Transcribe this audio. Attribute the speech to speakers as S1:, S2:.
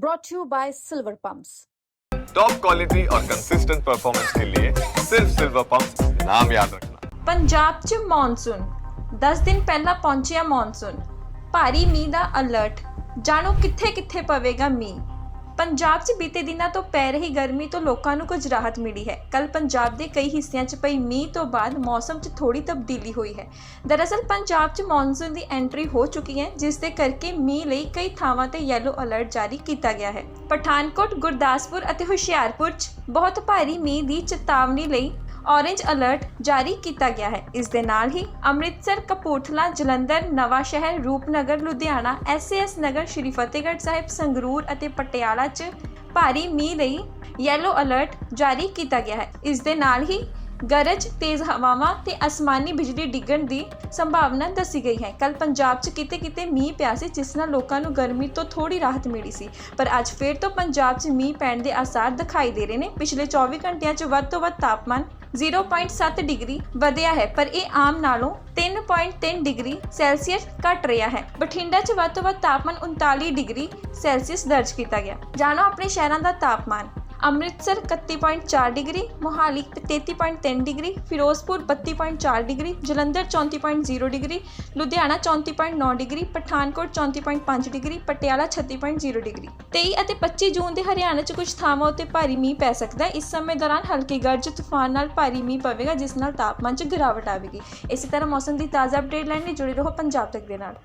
S1: brought to you by Silver Pumps.
S2: Top quality और consistent performance के लिए सिर्फ सिल्वर पंप नाम याद रखना
S3: ਪੰਜਾਬ 'ਚ ਮੌਨਸੂਨ 10 ਦਿਨ ਪਹਿਲਾਂ ਪਹੁੰਚਿਆ ਮੌਨਸੂਨ ਭਾਰੀ ਮੀਂਹ ਦਾ ਅਲਰਟ ਜਾਣੋ ਕਿੱਥੇ ਕਿੱਥੇ ਪਵੇਗਾ ਮੀਂਹ ਪੰਜਾਬ 'ਚ ਬੀਤੇ ਦਿਨਾਂ ਤੋਂ ਪੈ ਰਹੀ ਗਰਮੀ ਤੋਂ ਲੋਕਾਂ ਨੂੰ ਕੁਝ ਰਾਹਤ ਮਿਲੀ ਹੈ। ਕੱਲ ਪੰਜਾਬ ਦੇ ਕਈ ਹਿੱਸਿਆਂ 'ਚ ਪਈ ਮੀਂਹ ਤੋਂ ਬਾਅਦ ਮੌਸਮ 'ਚ ਥੋੜੀ ਤਬਦੀਲੀ ਹੋਈ ਹੈ। ਦਰਅਸਲ ਪੰਜਾਬ 'ਚ ਮੌਨਸੂਨ ਦੀ ਐਂਟਰੀ ਹੋ ਚੁੱਕੀ ਹੈ, ਜਿਸ ਦੇ ਕਰਕੇ ਮੀਂਹ ਲਈ ਕਈ ਥਾਵਾਂ ਤੇ ਯੈਲੋ ਅਲਰਟ ਜਾਰੀ ਕੀਤਾ ਗਿਆ ਹੈ। ਪਠਾਨਕੋਟ, ਗੁਰਦਾਸਪੁਰ ਅਤੇ ਹੁਸ਼ਿਆਰਪੁਰ 'ਚ ਬਹੁਤ ਭਾਰੀ ਮੀਂਹ ਦੀ ਚੇਤਾਵਨੀ ਲਈ ਔਰੇਂਜ ਅਲਰਟ ਜਾਰੀ ਕੀਤਾ ਗਿਆ ਹੈ। ਇਸ ਦੇ ਨਾਲ ਹੀ ਅੰਮ੍ਰਿਤਸਰ, ਕਪੂਰਥਲਾ, ਜਲੰਧਰ ਨਵਾਂ ਸ਼ਹਿਰ ਰੂਪਨਗਰ, ਲੁਧਿਆਣਾ ਐਸਐਸ ਨਗਰ, ਸ਼੍ਰੀ ਫਤਿਹਗੜ੍ਹ ਸਾਹਿਬ, ਸੰਗਰੂਰ ਅਤੇ ਪਟਿਆਲਾ 'ਚ ਭਾਰੀ ਮੀਂਹ ਲਈ ਯੈਲੋ ਅਲਰਟ ਜਾਰੀ ਕੀਤਾ ਗਿਆ ਹੈ। ਇਸ ਦੇ ਨਾਲ ਹੀ ਗਰਜ, ਤੇਜ਼ ਹਵਾਵਾਂ ਤੇ ਅਸਮਾਨੀ ਬਿਜਲੀ ਡਿੱਗਣ ਦੀ ਸੰਭਾਵਨਾ ਦੱਸੀ ਗਈ ਹੈ। ਕੱਲ ਪੰਜਾਬ 'ਚ ਕਿਤੇ-ਕਿਤੇ ਮੀਂਹ ਪਿਆ ਸੀ, ਜਿਸ ਨਾਲ ਲੋਕਾਂ ਨੂੰ ਗਰਮੀ ਤੋਂ ਥੋੜੀ ਰਾਹਤ ਮਿਲੀ ਸੀ। ਪਰ ਅੱਜ ਫੇਰ ਤੋਂ ਪੰਜਾਬ 'ਚ ਮੀਂਹ ਪੈਣ ਦੇ ਆਸਾਰ ਦਿਖਾਈ ਦੇ ਰਹੇ ਨੇ। ਪਿਛਲੇ 24 ਘੰਟਿਆਂ 'ਚ ਵੱਧ ਤੋਂ ਵੱਧ ਤਾਪਮਾਨ 0.7 ਡਿਗਰੀ ਵਧਿਆ ਹੈ, ਪਰ ਇਹ ਆਮ ਨਾਲੋਂ 3.3 ਡਿਗਰੀ ਸੈਲਸੀਅਸ ਘਟ ਰਿਹਾ ਹੈ। ਬਠਿੰਡਾ 'ਚ ਵੱਧ ਤੋਂ ਵੱਧ ਤਾਪਮਾਨ 39 ਡਿਗਰੀ ਸੈਲਸੀਅਸ ਦਰਜ ਕੀਤਾ ਗਿਆ। ਜਾਣੋ ਆਪਣੇ ਸ਼ਹਿਰਾਂ ਦਾ ਤਾਪਮਾਨ। Amritsar 31.4 degree, Mohali 33.3 degree, Ferozepur 32.4 degree, Jalandhar 34.0 degree, Ludhiana 34.9 degree, Pathankot 34.5 degree, Patiala 36.0 degree. 23 ਅਤੇ 25 ਜੂਨ ਦੇ ਹਰਿਆਣਾ 'ਚ ਕੁਝ ਥਾਵਾਂ ਉੱਤੇ ਭਾਰੀ ਮੀਂਹ ਪੈ ਸਕਦਾ ਹੈ। ਇਸ ਸਮੇਂ ਦੌਰਾਨ ਹਲਕੀ ਗਰਜ ਤੂਫਾਨ ਨਾਲ ਭਾਰੀ ਮੀਂਹ ਪਵੇਗਾ, ਜਿਸ ਨਾਲ ਤਾਪਮਾਨ 'ਚ ਗਿਰਾਵਟ ਆਵੇਗੀ। ਇਸੇ ਤਰ੍ਹਾਂ ਮੌਸਮ ਦੀ ਤਾਜ਼ਾ ਅਪਡੇਟ ਲੈਣ ਲਈ ਜੁੜੇ ਰਹੋ ਪੰਜਾਬ ਤੱਕ ਦੇ ਨਾਲ।